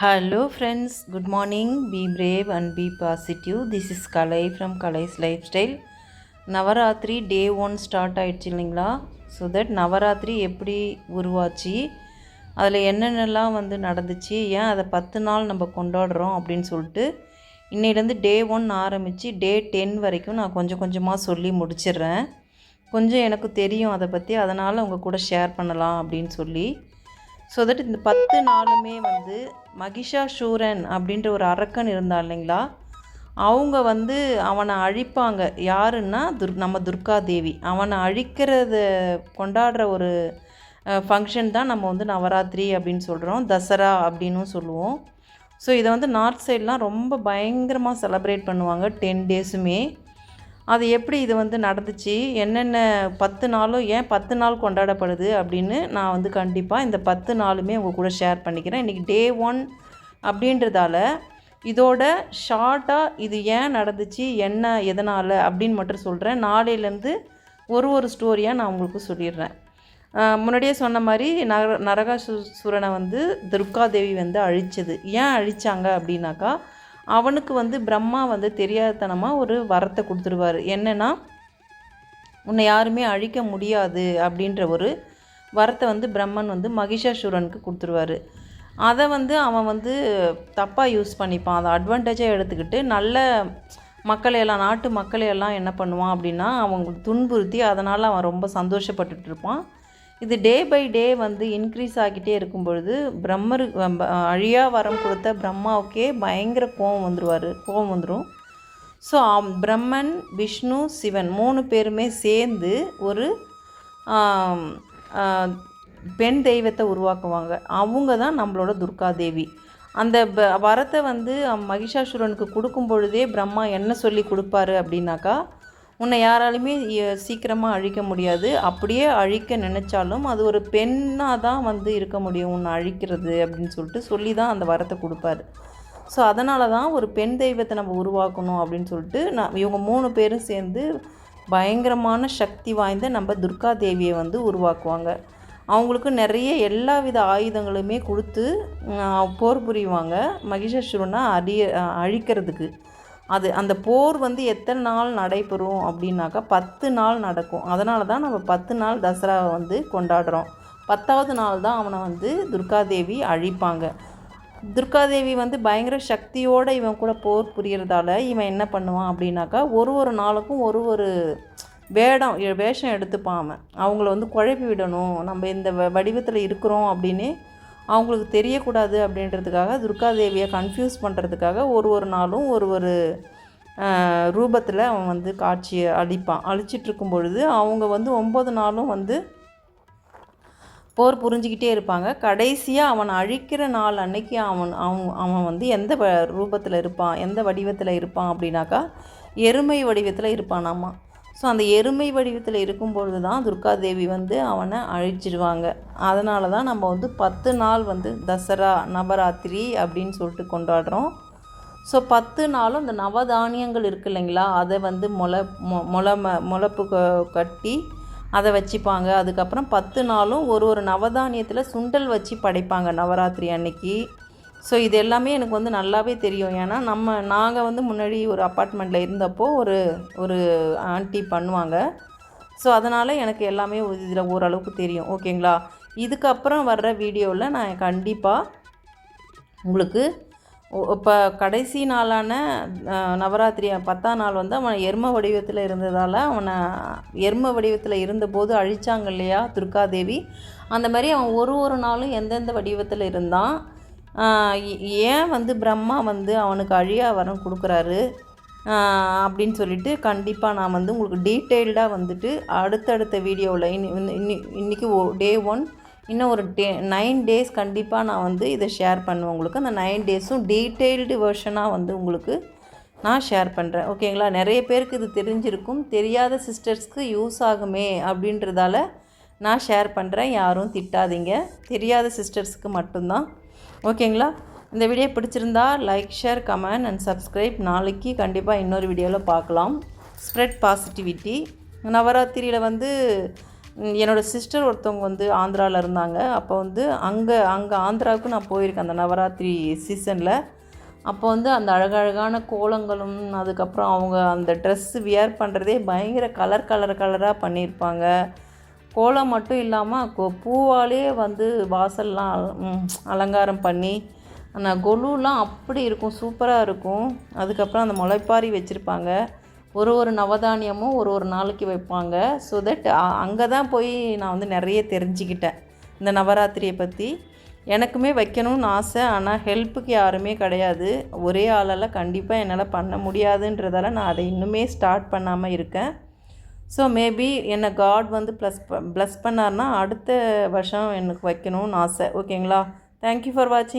Hello friends good morning be brave and be positive this is Kalai from Kalai's life style Navaratri day one start ஆயிடுச்சு இல்லைங்களா? So that Navaratri எப்படி உருவாச்சு? அதில் என்னென்னலாம் வந்து நடந்துச்சு? ஏன் அதை பத்து நாள் நம்ம கொண்டாடுறோம் அப்படின்னு சொல்லிட்டு இன்னையிலேருந்து டே ஒன் ஆரம்பித்து டே டென் வரைக்கும் நான் கொஞ்சம் கொஞ்சமாக சொல்லி முடிச்சிடுறேன். கொஞ்சம் எனக்கு தெரியும் அதை பற்றி அதனால் உங்கள் கூட ஷேர் பண்ணலாம் அப்படின்னு சொல்லி. ஸோ தட் இந்த பத்து நாளுமே வந்து மகிஷாசூரன் அப்படின்ற ஒரு அரக்கன் இருந்தா இல்லைங்களா? அவங்க வந்து அவனை அழிப்பாங்க. யாருன்னா துர் நம்ம துர்கா தேவி. அவனை அழிக்கிறத கொண்டாடுற ஒரு ஃபங்க்ஷன் தான் நம்ம வந்து நவராத்திரி அப்படின்னு சொல்கிறோம் தசரா அப்படின்னும் சொல்லுவோம். ஸோ இதை வந்து நார்த் சைட்லாம் ரொம்ப பயங்கரமாக செலப்ரேட் பண்ணுவாங்க. டென் டேஸுமே அது எப்படி இது வந்து நடந்துச்சு? என்னென்ன பத்து நாளும் ஏன் பத்து நாள் கொண்டாடப்படுது அப்படின்னு நான் வந்து கண்டிப்பாக இந்த பத்து நாளுமே உங்கள் கூட ஷேர் பண்ணிக்கிறேன். இன்றைக்கி டே ஒன் அப்படின்றதால இதோட ஷார்ட்டாக இது ஏன் நடந்துச்சு? என்ன எதனால் அப்படின்னு மட்டும் சொல்கிறேன் நாளையிலேருந்து ஒரு ஒரு ஸ்டோரியாக நான் உங்களுக்கு சொல்லிடுறேன். முன்னாடியே சொன்ன மாதிரி நர நரகாசுரனை வந்து துர்காதேவி வந்து அழிச்சது. ஏன் அழிச்சாங்க அப்படின்னாக்கா அவனுக்கு வந்து பிரம்மா வந்து தெரியாதனமாக ஒரு வரத்தை கொடுத்துருவாரு. என்னென்னா உன்னை யாருமே அழிக்க முடியாது அப்படின்ற ஒரு வரத்தை வந்து பிரம்மன் வந்து மகிஷாசுரனுக்கு கொடுத்துருவாரு. அதை வந்து அவன் வந்து தப்பாக யூஸ் பண்ணிப்பான். அதை அட்வான்டேஜாக எடுத்துக்கிட்டு நல்ல மக்களையெல்லாம் நாட்டு மக்களையெல்லாம் என்ன பண்ணுவான் அப்படின்னா அவங்களுக்கு துன்புறுத்தி அதனால் அவன் ரொம்ப சந்தோஷப்பட்டுட்டு இருப்பான். இது டே பை டே வந்து இன்க்ரீஸ் ஆகிட்டே இருக்கும் பொழுது பிரம்மரு அழியா வரம் கொடுத்த பிரம்மாவுக்கே பயங்கர கோபம் வந்துடுவார் கோபம் வந்துடும் ஸோ பிரம்மன் விஷ்ணு சிவன் மூணு பேருமே சேர்ந்து ஒரு பெண் தெய்வத்தை உருவாக்குவாங்க. அவங்க தான் நம்மளோட துர்கா தேவி. அந்த ப வரத்தை வந்து மகிஷாசுரனுக்கு கொடுக்கும் பொழுதே பிரம்மா என்ன சொல்லி கொடுப்பாரு அப்படின்னாக்கா உன்னை யாராலுமே சீக்கிரமாக அழிக்க முடியாது. அப்படியே அழிக்க நினச்சாலும் அது ஒரு பெண்ணாக தான் வந்து இருக்க முடியும் உன்னை அழிக்கிறது அப்படின்னு சொல்லிட்டு சொல்லி தான் அந்த வரத்தை கொடுப்பாரு. ஸோ அதனால தான் ஒரு பெண் தெய்வத்தை நம்ம உருவாக்கணும் அப்படின்னு சொல்லிட்டு நான் இவங்க மூணு பேரும் சேர்ந்து பயங்கரமான சக்தி வாய்ந்த நம்ம துர்கா தேவியை வந்து உருவாக்குவாங்க. அவங்களுக்கு நிறைய எல்லா வித ஆயுதங்களுமே கொடுத்து போர் புரிவாங்க. மகிஷாசுரனை அழிய அழிக்கிறதுக்கு. அது அந்த போர் வந்து எத்தனை நாள் நடைபெறும் அப்படின்னாக்கா பத்து நாள் நடக்கும். அதனால தான் நம்ம பத்து நாள் தசராவை வந்து கொண்டாடுறோம். பத்தாவது நாள் தான் அவனை வந்து துர்காதேவி அழிப்பாங்க. துர்காதேவி வந்து பயங்கர சக்தியோடு இவன் கூட போர் புரியறதால இவன் என்ன பண்ணுவான் அப்படின்னாக்கா ஒரு ஒரு நாளுக்கும் ஒரு ஒரு வேடம் வேஷம் எடுத்துப்பான் அவன். அவங்கள வந்து குழப்பி விடணும். நம்ம இந்த வடிவத்தில் இருக்கிறோம் அப்படின்னு அவங்களுக்கு தெரியக்கூடாது அப்படின்றதுக்காக துர்காதேவியை கன்ஃபியூஸ் பண்ணுறதுக்காக ஒரு ஒரு நாளும் ஒரு ஒரு ரூபத்தில் அவன் வந்து காட்சியை அளிப்பான். அழிச்சிட்ருக்கும் பொழுது அவங்க வந்து ஒம்பது நாளும் வந்து போர் புரிஞ்சுக்கிட்டே இருப்பாங்க. கடைசியாக அவன் அழிக்கிற நாள் அன்னைக்கு அவன் அவன் அவன் வந்து எந்த வ- ரூபத்தில் இருப்பான்? எந்த வடிவத்தில் இருப்பான் அப்படின்னாக்கா எருமை வடிவத்தில் இருப்பானாமா. ஸோ அந்த எருமை வடிவத்தில் இருக்கும்பொழுது தான் துர்காதேவி வந்து அவனை அழிச்சிடுவாங்க அதனால தான் நம்ம வந்து பத்து நாள் வந்து தசரா நவராத்திரி அப்படின்னு சொல்லிட்டு கொண்டாடுறோம். ஸோ பத்து நாளும் இந்த நவதானியங்கள் இருக்கு இல்லைங்களா? அதை வந்து முளை மொ முளை ம முளப்பு க- கட்டி அதை வச்சுப்பாங்க. அதுக்கப்புறம் பத்து நாளும் ஒரு ஒரு நவதானியத்தில் சுண்டல் வச்சு படைப்பாங்க நவராத்திரி அன்னைக்கு. ஸோ இது எல்லாமே எனக்கு வந்து நல்லாவே தெரியும். ஏன்னா நம்ம நாங்கள் வந்து முன்னாடி ஒரு அப்பார்ட்மெண்ட்டில் இருந்தப்போ ஒரு ஒரு ஆண்டி பண்ணுவாங்க. ஸோ அதனால் எனக்கு எல்லாமே இதில் ஓரளவுக்கு தெரியும். ஓகேங்களா? இதுக்கப்புறம் வர்ற வீடியோவில் நான் கண்டிப்பாக உங்களுக்கு இப்போ கடைசி நாளான நவராத்திரி பத்தாம் நாள் வந்து அவன் எரும வடிவத்தில் இருந்ததால் அவனை எரும வடிவத்தில் இருந்தபோது அழிச்சாங்க இல்லையா துர்காதேவி? அந்த மாதிரி அவன் ஒரு ஒரு நாளும் எந்தெந்த வடிவத்தில் இருந்தான்? ஏன் வந்து பிரம்மா வந்து அவனுக்கு அழியா வரம் கொடுக்குறாரு? அப்படின்னு சொல்லிட்டு கண்டிப்பாக நான் வந்து உங்களுக்கு டீட்டெயில்டாக வந்துட்டு அடுத்தடுத்த வீடியோவில் இன்னி இன்னி இன்றைக்கி டே ஒன் இன்னும் ஒரு டே நைன் டேஸ் கண்டிப்பாக நான் வந்து இதை ஷேர் பண்ணுவேன் உங்களுக்கு. அந்த நைன் டேஸும் டீட்டெயில்டு வெர்ஷனாக வந்து உங்களுக்கு நான் ஷேர் பண்ணுறேன் ஓகேங்களா? நிறைய பேருக்கு இது தெரிஞ்சிருக்கும். தெரியாத சிஸ்டர்ஸ்க்கு யூஸ் ஆகுமே அப்படின்றதால நான் ஷேர் பண்ணுறேன் யாரும் திட்டாதீங்க. தெரியாத சிஸ்டர்ஸ்க்கு மட்டும்தான். ஓகேங்களா? இந்த வீடியோ பிடிச்சிருந்தா like share comment and subscribe நாளைக்கு கண்டிப்பாக இன்னொரு வீடியோவில் பார்க்கலாம். ஸ்ப்ரெட் பாசிட்டிவிட்டி நவராத்திரியில் வந்து என்னோடய சிஸ்டர் ஒருத்தவங்க வந்து ஆந்திராவில் இருந்தாங்க. அப்போ வந்து அங்கே அங்கே ஆந்திராவுக்கு நான் போயிருக்கேன் அந்த நவராத்திரி சீசனில் அப்போ வந்து அந்த அழகழகான கோலங்களும் அதுக்கப்புறம் அவங்க அந்த ட்ரெஸ்ஸு வியர் பண்ணுறதே பயங்கர கலர் கலர் கலராக பண்ணியிருப்பாங்க. கோலம் மட்டும் இல்லாமல் பூவாலே வந்து வாசல்லாம் அல- அலங்காரம் பண்ணி அந்த கொலுலாம் அப்படி இருக்கும் சூப்பராக இருக்கும். அதுக்கப்புறம் அந்த முளைப்பாரி வச்சுருப்பாங்க. ஒரு ஒரு நவதானியமும் ஒரு ஒரு நாளைக்கு வைப்பாங்க. ஸோ தட் அங்கே தான் போய் நான் வந்து நிறைய தெரிஞ்சுக்கிட்டேன். இந்த நவராத்திரியை பற்றி எனக்குமே வைக்கணும்னு ஆசை ஆனால் ஹெல்ப்புக்கு யாருமே கிடையாது. ஒரே ஆளால் கண்டிப்பாக என்னால் பண்ண முடியாதுன்றதால நான் அதை இன்னுமே ஸ்டார்ட் பண்ணாமல் இருக்கேன். ஸோ மேபி என்னை காட் வந்து ப்ளஸ் ப்ளஸ் பண்ணார்னா அடுத்த வருஷம் எனக்கு வைக்கணும்னு ஆசை. ஓகேங்களா தேங்க்யூ ஃபார் வாட்சிங்